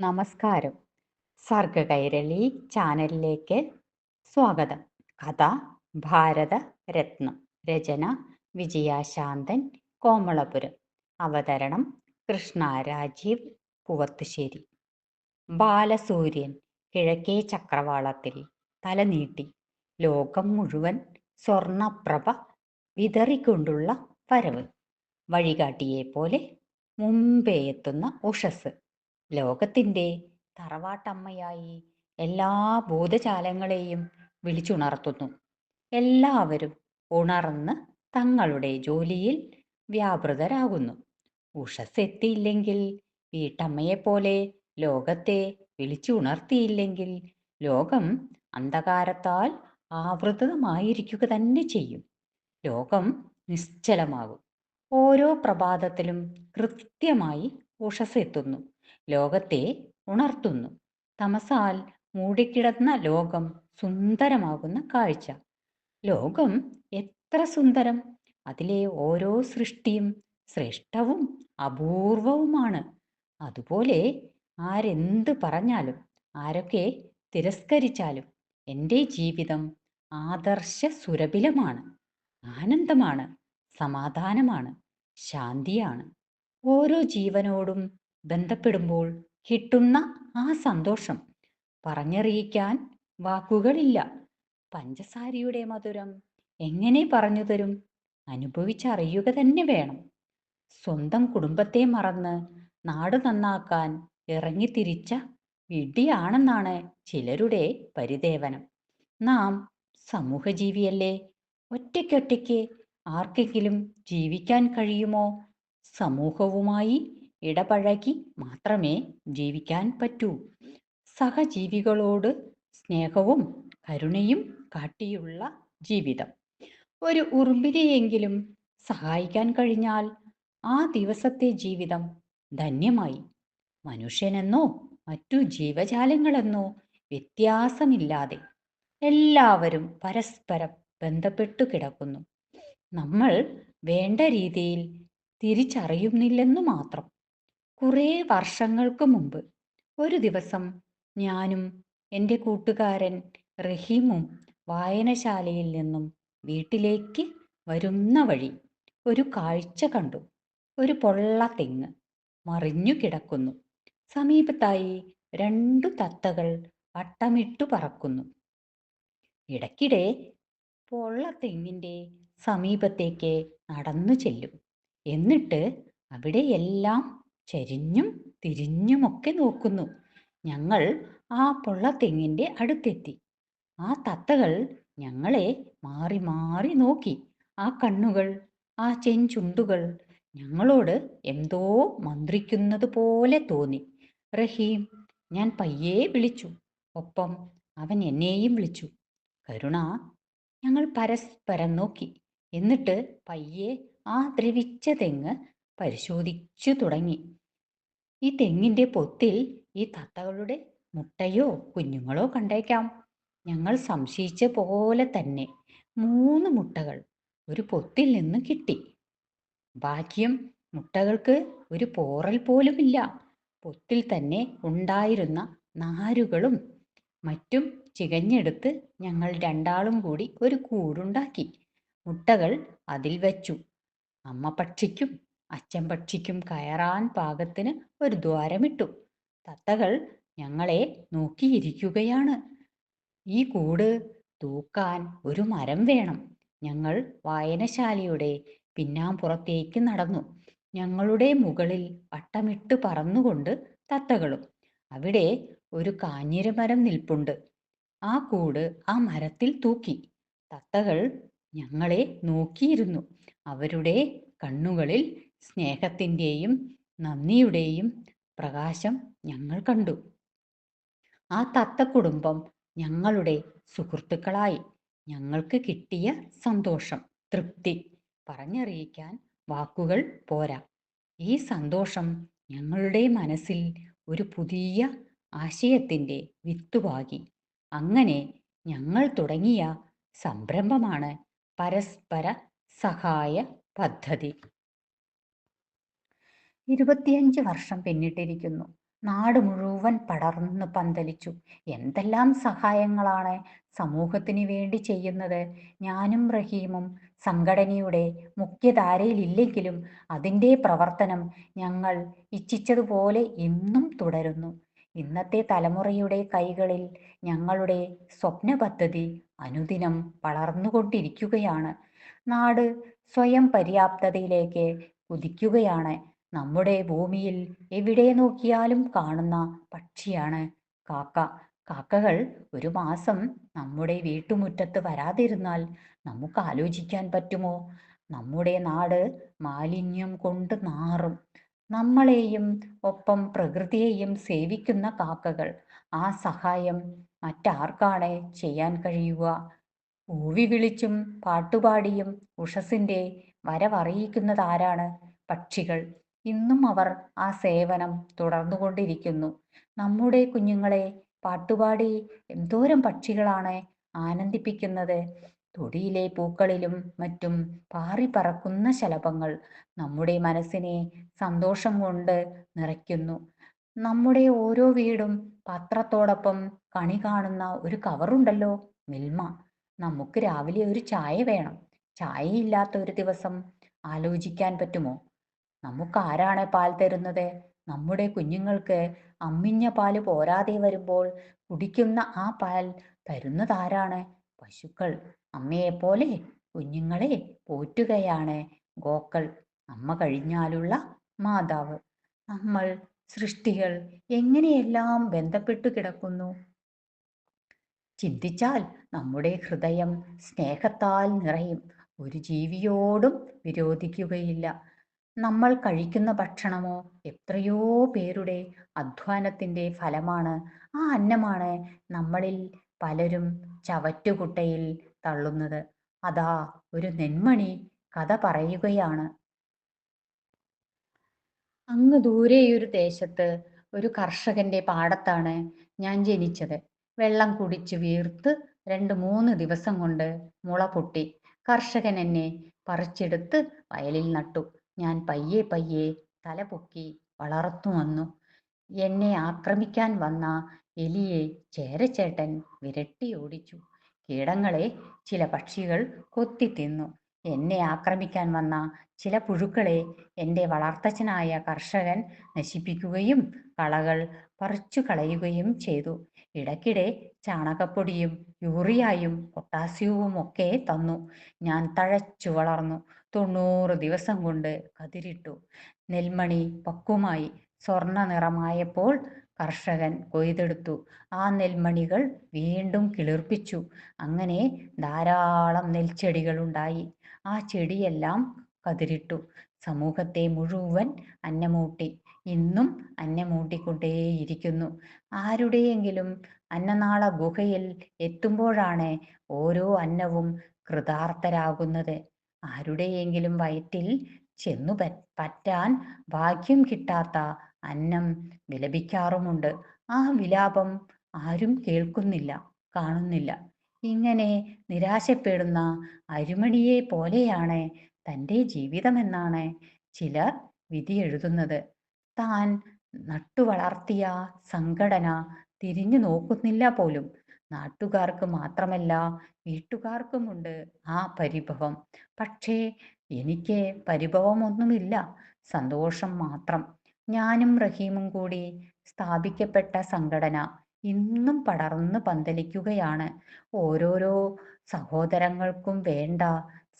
നമസ്കാരം. സർഗകൈരളി ചാനലിലേക്ക് സ്വാഗതം. കഥ ഭാരത രത്നം. രചന വിജയശാന്തൻ കോമളപുരം. അവതരണം കൃഷ്ണ രാജീവ് പൂവത്തുശ്ശേരി. ബാലസൂര്യൻ കിഴക്കേ ചക്രവാളത്തിൽ തലനീട്ടി ലോകം മുഴുവൻ സ്വർണപ്രഭ വിതറിക്കൊണ്ടുള്ള വരവ്. വഴികാട്ടിയെ പോലെ മുമ്പേ എത്തുന്ന ഉഷസ് ലോകത്തിന്റെ തറവാട്ടമ്മയായി എല്ലാ ഭൂതജാലങ്ങളെയും വിളിച്ചുണർത്തുന്നു. എല്ലാവരും ഉണർന്ന് തങ്ങളുടെ ജോലിയിൽ വ്യാപൃതരാകുന്നു. ഉഷസ് എത്തിയില്ലെങ്കിൽ വീട്ടമ്മയെപ്പോലെ ലോകത്തെ വിളിച്ചുണർത്തിയില്ലെങ്കിൽ ലോകം അന്ധകാരത്താൽ ആവൃതമായിരിക്കുക തന്നെ ചെയ്യും. ലോകം നിശ്ചലമാകും. ഓരോ പ്രഭാതത്തിലും കൃത്യമായി ഉഷസ് എത്തുന്നു ലോകത്തെ ഉണർത്തുന്നു. തമസാൽ മൂടിക്കിടന്ന ലോകം സുന്ദരമാകുന്ന കാഴ്ച. ലോകം എത്ര സുന്ദരം! അതിലെ ഓരോ സൃഷ്ടിയും ശ്രേഷ്ഠവും അപൂർവവുമാണ്. അതുപോലെ ആരെന്ത് പറഞ്ഞാലും ആരൊക്കെ തിരസ്കരിച്ചാലും എന്റെ ജീവിതം ആദർശ സുരഭിലമാണ്. ആനന്ദമാണ് സമാധാനമാണ് ശാന്തിയാണ്. ഓരോ ജീവനോടും ബന്ധപ്പെടുമ്പോൾ കിട്ടുന്ന ആ സന്തോഷം പറഞ്ഞറിയിക്കാൻ വാക്കുകളില്ല. പഞ്ചസാരയുടെ മധുരം എങ്ങനെ പറഞ്ഞു തരും? അനുഭവിച്ചറിയുക തന്നെ വേണം. സ്വന്തം കുടുംബത്തെ മറന്ന് നാട് നന്നാക്കാൻ ഇറങ്ങിത്തിരിച്ച വിഡ്ഢിയാണെന്നാണ് ചിലരുടെ പരിദേവനം. നാം സമൂഹജീവിയല്ലേ? ഒറ്റയ്ക്കൊറ്റയ്ക്ക് ആർക്കെങ്കിലും ജീവിക്കാൻ കഴിയുമോ? സമൂഹവുമായി ഇടപഴകി മാത്രമേ ജീവിക്കാൻ പറ്റൂ. സഹജീവികളോട് സ്നേഹവും കരുണയും കാട്ടിയുള്ള ജീവിതം. ഒരു ഉറുമ്പിനെയെങ്കിലും സഹായിക്കാൻ കഴിഞ്ഞാൽ ആ ദിവസത്തെ ജീവിതം ധന്യമായി. മനുഷ്യനെന്നോ മറ്റു ജീവജാലങ്ങളെന്നോ വ്യത്യാസമില്ലാതെ എല്ലാവരും പരസ്പരം ബന്ധപ്പെട്ടു കിടക്കുന്നു. നമ്മൾ വേണ്ട രീതിയിൽ തിരിച്ചറിയുന്നില്ലെന്നു മാത്രം. കുറേ വർഷങ്ങൾക്ക് മുമ്പ് ഒരു ദിവസം ഞാനും എന്റെ കൂട്ടുകാരൻ റഹീമും വായനശാലയിൽ നിന്നും വീട്ടിലേക്ക് വരുന്ന വഴി ഒരു കാഴ്ച കണ്ടു. ഒരു പൊള്ള തെങ്ങ് മറിഞ്ഞു കിടക്കുന്നു. സമീപത്തായി രണ്ടു തത്തകൾ വട്ടമിട്ടു പറക്കുന്നു. ഇടയ്ക്കിടെ പൊള്ള തെങ്ങിന്റെ സമീപത്തേക്ക് നടന്നു ചെല്ലും. എന്നിട്ട് അവിടെയെല്ലാം ചരിഞ്ഞും തിരിഞ്ഞുമൊക്കെ നോക്കുന്നു. ഞങ്ങൾ ആ പൊള്ള തെങ്ങിന്റെ അടുത്തെത്തി. ആ തത്തകൾ ഞങ്ങളെ മാറി മാറി നോക്കി. ആ കണ്ണുകൾ ആ ചെഞ്ചുണ്ടുകൾ ഞങ്ങളോട് എന്തോ മന്ത്രിക്കുന്നത് പോലെ തോന്നി. റഹീം ഞാൻ പയ്യെ വിളിച്ചു. ഒപ്പം അവൻ എന്നെയും വിളിച്ചു. കരുണ ഞങ്ങൾ പരസ്പരം നോക്കി. എന്നിട്ട് പയ്യെ ആ ദ്രവിച്ച തെങ്ങ് പരിശോധിച്ചു തുടങ്ങി. ഈ തെങ്ങിന്റെ പൊത്തിൽ ഈ തത്തകളുടെ മുട്ടയോ കുഞ്ഞുങ്ങളോ കണ്ടേക്കാം. ഞങ്ങൾ സംശയിച്ച പോലെ തന്നെ മൂന്ന് മുട്ടകൾ ഒരു പൊത്തിൽ നിന്ന് കിട്ടി. ഭാഗ്യം മുട്ടകൾക്ക് ഒരു പോറൽ പോലുമില്ല. പൊത്തിൽ തന്നെ ഉണ്ടായിരുന്ന നാരുകളും മറ്റും ചികഞ്ഞെടുത്ത് ഞങ്ങൾ രണ്ടാളും കൂടി ഒരു കൂടുണ്ടാക്കി. മുട്ടകൾ അതിൽ വച്ചു. അമ്മ പക്ഷിക്കും അച്ഛൻ പക്ഷിക്കും കയറാൻ പാകത്തിന് ഒരു ദ്വാരമിട്ടു. തത്തകൾ ഞങ്ങളെ നോക്കിയിരിക്കുകയാണ്. ഈ കൂട് തൂക്കാൻ ഒരു മരം വേണം. ഞങ്ങൾ വായനശാലയുടെ പിന്നാമ്പുറത്തേക്ക് നടന്നു. ഞങ്ങളുടെ മുകളിൽ വട്ടമിട്ട് പറന്നുകൊണ്ട് തത്തകളും. അവിടെ ഒരു കാഞ്ഞിരമരം നിൽപ്പുണ്ട്. ആ കൂട് ആ മരത്തിൽ തൂക്കി. തത്തകൾ ഞങ്ങളെ നോക്കിയിരുന്നു. അവരുടെ കണ്ണുകളിൽ സ്നേഹത്തിന്റെയും നന്ദിയുടെയും പ്രകാശം ഞങ്ങൾ കണ്ടു. ആ തത്ത കുടുംബം ഞങ്ങളുടെ സുഹൃത്തുക്കളായി. ഞങ്ങൾക്ക് കിട്ടിയ സന്തോഷം തൃപ്തി പറഞ്ഞറിയിക്കാൻ വാക്കുകൾ പോരാ. ഈ സന്തോഷം ഞങ്ങളുടെ മനസ്സിൽ ഒരു പുതിയ ആശയത്തിന്റെ വിത്തുപാകി. അങ്ങനെ ഞങ്ങൾ തുടങ്ങിയ സംരംഭമാണ് പരസ്പര സഹായ പദ്ധതി. ഇരുപത്തിയഞ്ച് വർഷം പിന്നിട്ടിരിക്കുന്നു. നാട് മുഴുവൻ പടർന്നു പന്തലിച്ചു. എന്തെല്ലാം സഹായങ്ങളാണ് സമൂഹത്തിന് വേണ്ടി ചെയ്യുന്നത്? ഞാനും റഹീമും സംഘടനയുടെ മുഖ്യധാരയിലില്ലെങ്കിലും അതിന്റെ പ്രവർത്തനം ഞങ്ങൾ ഇച്ഛിച്ചതുപോലെ ഇന്നും തുടരുന്നു. ഇന്നത്തെ തലമുറയുടെ കൈകളിൽ ഞങ്ങളുടെ സ്വപ്ന പദ്ധതി അനുദിനം വളർന്നുകൊണ്ടിരിക്കുകയാണ്. നാട് സ്വയം പര്യാപ്തതയിലേക്ക് കുതിക്കുകയാണ്. നമ്മുടെ ഭൂമിയിൽ എവിടെ നോക്കിയാലും കാണുന്ന പക്ഷിയാണ് കാക്ക. കാക്കകൾ ഒരു മാസം നമ്മുടെ വീട്ടുമുറ്റത്ത് വരാതിരുന്നാൽ നമുക്ക് ആലോചിക്കാൻ പറ്റുമോ? നമ്മുടെ നാട് മാലിന്യം കൊണ്ട് നാറും. നമ്മളെയും ഒപ്പം പ്രകൃതിയെയും സേവിക്കുന്ന കാക്കകൾ. ആ സഹായം മറ്റാർക്കാണ് ചെയ്യാൻ കഴിയുക? ഊവി വിളിച്ചും പാട്ടുപാടിയും ഉഷസിന്റെ വരവറിയിക്കുന്നതാരാണ് പക്ഷികൾ? ഇന്നും അവർ ആ സേവനം തുടർന്നുകൊണ്ടിരിക്കുന്നു. നമ്മുടെ കുഞ്ഞുങ്ങളെ പാട്ടുപാടി എന്തോരം പക്ഷികളാണ് ആനന്ദിപ്പിക്കുന്നത്. തൊടിയിലെ പൂക്കളിലും മറ്റും പാറിപ്പറക്കുന്ന ശലഭങ്ങൾ നമ്മുടെ മനസ്സിനെ സന്തോഷം കൊണ്ട് നിറയ്ക്കുന്നു. നമ്മുടെ ഓരോ വീടും പത്രത്തോടൊപ്പം കണി കാണുന്ന ഒരു കവറുണ്ടല്ലോ മിൽമ. നമുക്ക് രാവിലെ ഒരു ചായ വേണം. ചായയില്ലാത്ത ഒരു ദിവസം ആലോചിക്കാൻ പറ്റുമോ? നമുക്ക് ആരാണ് പാൽ തരുന്നത്? നമ്മുടെ കുഞ്ഞുങ്ങൾക്ക് അമ്മിഞ്ഞ പാൽ പോരാതെ വരുമ്പോൾ കുടിക്കുന്ന ആ പാൽ തരുന്നത് തരുന്നതാരാണ് പശുക്കൾ. അമ്മയെപ്പോലെ കുഞ്ഞുങ്ങളെ പോറ്റുകയാണ് ഗോക്കൾ. അമ്മ കഴിഞ്ഞാലുള്ള മാതാവ്. നമ്മൾ സൃഷ്ടികൾ എങ്ങനെയെല്ലാം ബന്ധപ്പെട്ടു കിടക്കുന്നു? ചിന്തിച്ചാൽ നമ്മുടെ ഹൃദയം സ്നേഹത്താൽ നിറയും. ഒരു ജീവിയോടും വിരോധിക്കുകയില്ല. നമ്മൾ കഴിക്കുന്ന ഭക്ഷണമോ എത്രയോ പേരുടെ അധ്വാനത്തിന്റെ ഫലമാണ്. ആ അന്നമാണ് നമ്മളിൽ പലരും ചവറ്റുകുട്ടയിൽ തള്ളുന്നത്. അതാ ഒരു നെന്മണി കഥ പറയുകയാണ്. അങ്ങ് ദൂരെയൊരു ദേശത്ത് ഒരു കർഷകന്റെ പാടത്താണ് ഞാൻ ജനിച്ചത്. വെള്ളം കുടിച്ച് വീർത്ത് രണ്ട് മൂന്ന് ദിവസം കൊണ്ട് മുള പൊട്ടി. കർഷകൻ എന്നെ പറിച്ചെടുത്ത് വയലിൽ നട്ടു. ഞാൻ പയ്യെ പയ്യെ തല പൊക്കി വളർത്തു വന്നു. എന്നെ ആക്രമിക്കാൻ വന്ന എലിയെ ചേരച്ചേട്ടൻ വിരട്ടി ഓടിച്ചു. കീടങ്ങളെ ചില പക്ഷികൾ കൊത്തി തിന്നു. എന്നെ ആക്രമിക്കാൻ വന്ന ചില പുഴുക്കളെ എന്റെ വളർത്തച്ഛനായ കർഷകൻ നശിപ്പിക്കുകയും കളകൾ പറിച്ചു കളയുകയും ചെയ്തു. ഇടയ്ക്കിടെ ചാണകപ്പൊടിയും യൂറിയായും പൊട്ടാസ്യവും ഒക്കെ തന്നു. ഞാൻ തഴച്ചു വളർന്നു. തൊണ്ണൂറ് ദിവസം കൊണ്ട് കതിരിട്ടു. നെൽമണി പക്വമായി സ്വർണ നിറമായപ്പോൾ കർഷകൻ കൊയ്തെടുത്തു. ആ നെൽമണികൾ വീണ്ടും കിളിർപ്പിച്ചു. അങ്ങനെ ധാരാളം നെൽച്ചെടികൾ ഉണ്ടായി. ആ ചെടിയെല്ലാം കതിരിട്ടു. സമൂഹത്തെ മുഴുവൻ അന്നമൂട്ടി. ഇന്നും അന്നമൂട്ടിക്കൊണ്ടേയിരിക്കുന്നു ആരുടെയെങ്കിലും അന്നനാള ഗുഹയിൽ എത്തുമ്പോഴാണ് ഓരോ അന്നവും കൃതാർത്ഥരാകുന്നത്. ആരുടെയെങ്കിലും വയറ്റിൽ ചെന്നു പറ്റാൻ ഭാഗ്യം കിട്ടാത്ത അന്നം വിലപിക്കാറുമുണ്ട്. ആ വിലാപം ആരും കേൾക്കുന്നില്ല കാണുന്നില്ല. ഇങ്ങനെ നിരാശപ്പെടുന്ന അരുമണിയെ പോലെയാണ് തന്റെ ജീവിതമെന്നാണ് ചിലർ വിധി എഴുതുന്നത് താൻ നട്ടുവളർത്തിയ സംഘടന തിരിഞ്ഞു നോക്കുന്നില്ല പോലും. നാട്ടുകാർക്ക് മാത്രമല്ല വീട്ടുകാർക്കുമുണ്ട് ആ പരിഭവം. പക്ഷേ എനിക്ക് പരിഭവമൊന്നുമില്ല. സന്തോഷം മാത്രം. ഞാനും റഹീമും കൂടി സ്ഥാപിക്കപ്പെട്ട സംഘടന ഇന്നും പടർന്ന് പന്തലിക്കുകയാണ്. ഓരോരോ സഹോദരങ്ങൾക്കും വേണ്ട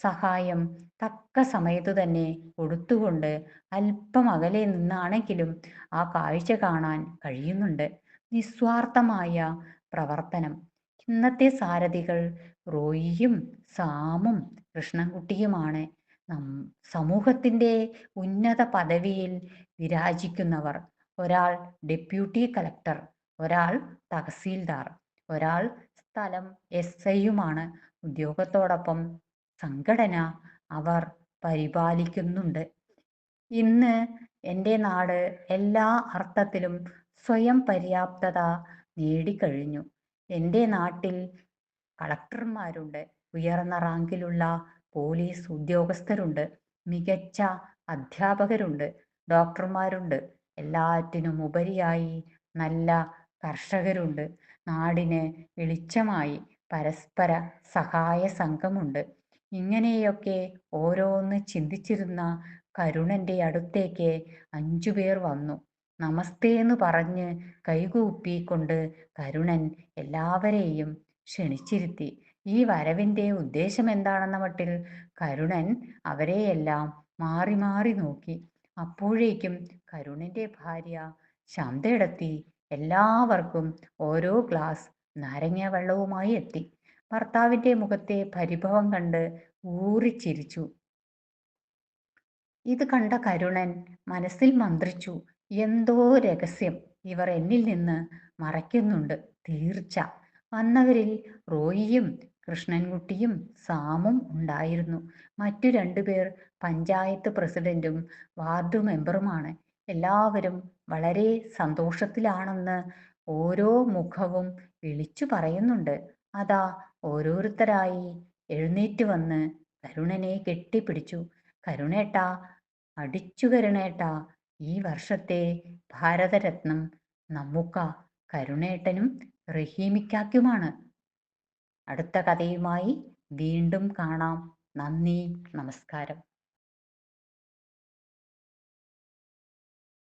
സഹായം തക്ക സമയത്തു തന്നെ കൊടുത്തുകൊണ്ട് അല്പം അകലെ നിന്നാണെങ്കിലും ആ കാഴ്ച കാണാൻ കഴിയുന്നുണ്ട്. നിസ്വാർത്ഥമായ പ്രവർത്തനം. ഇന്നത്തെ സാരഥികൾ റോയിയും സാമും കൃഷ്ണൻകുട്ടിയുമാണ്. സമൂഹത്തിന്റെ ഉന്നത പദവിയിൽ വിരാജിക്കുന്നവർ. ഒരാൾ ഡെപ്യൂട്ടി കളക്ടർ ഒരാൾ തഹസീൽദാർ ഒരാൾ സ്ഥലം എസ് ഐയുമാണ്. ഉദ്യോഗത്തോടൊപ്പം സംഘടന അവർ പരിപാലിക്കുന്നുണ്ട്. ഇന്ന് എന്റെ നാട് എല്ലാ അർത്ഥത്തിലും സ്വയം പര്യാപ്തത നേടിക്കഴിഞ്ഞു. എന്റെ നാട്ടിൽ കളക്ടർമാരുണ്ട് ഉയർന്ന റാങ്കിലുള്ള പോലീസ് ഉദ്യോഗസ്ഥരുണ്ട് മികച്ച അധ്യാപകരുണ്ട് ഡോക്ടർമാരുണ്ട് എല്ലാറ്റിനും ഉപരിയായി നല്ല കർഷകരുണ്ട് നാടിന് വെളിച്ചമായി പരസ്പര സഹായ സംഘമുണ്ട്. ഇങ്ങനെയൊക്കെ ഓരോന്ന് ചിന്തിച്ചിരുന്ന കരുണന്റെ അടുത്തേക്ക് അഞ്ചു പേർ വന്നു. നമസ്തേ എന്ന് പറഞ്ഞ് കൈകൂപ്പിക്കൊണ്ട് കരുണൻ എല്ലാവരെയും ക്ഷണിച്ചിരുത്തി. ഈ വരവിന്റെ ഉദ്ദേശം എന്താണെന്ന മട്ടിൽ കരുണൻ അവരെയെല്ലാം മാറി മാറി നോക്കി. അപ്പോഴേക്കും കരുണന്റെ ഭാര്യ ശാന്തയെത്തി എല്ലാവർക്കും ഓരോ ഗ്ലാസ് നാരങ്ങ വെള്ളവുമായി എത്തി. ഭർത്താവിന്റെ മുഖത്തെ പരിഭവം കണ്ട് ഊറിച്ചിരിച്ചു ഇത് കണ്ട കരുണൻ മനസ്സിൽ മന്ത്രിച്ചു. എന്തോ രഹസ്യം. ഇവർ എന്നിൽ നിന്ന് മറയ്ക്കുന്നുണ്ട് തീർച്ച. വന്നവരിൽ റോയിയും കൃഷ്ണൻകുട്ടിയും സാമും ഉണ്ടായിരുന്നു. മറ്റു രണ്ടുപേർ പഞ്ചായത്ത് പ്രസിഡന്റും വാർഡ് മെമ്പറുമാണ്. എല്ലാവരും വളരെ സന്തോഷത്തിലാണെന്ന് ഓരോ മുഖവും വിളിച്ചു പറയുന്നുണ്ട്. അതാ ഓരോരുത്തരായി എഴുന്നേറ്റ് വന്ന് കരുണനെ കെട്ടിപ്പിടിച്ചു. കരുണേട്ടാ അടിച്ചു കരുണേട്ടാ ഈ വർഷത്തെ ഭാരതരത്നം നമ്മുക്ക കരുണേട്ടനും റഹീമിക്കാക്കുമാണ്. അടുത്ത കഥയുമായി വീണ്ടും കാണാം. നന്ദി നമസ്കാരം.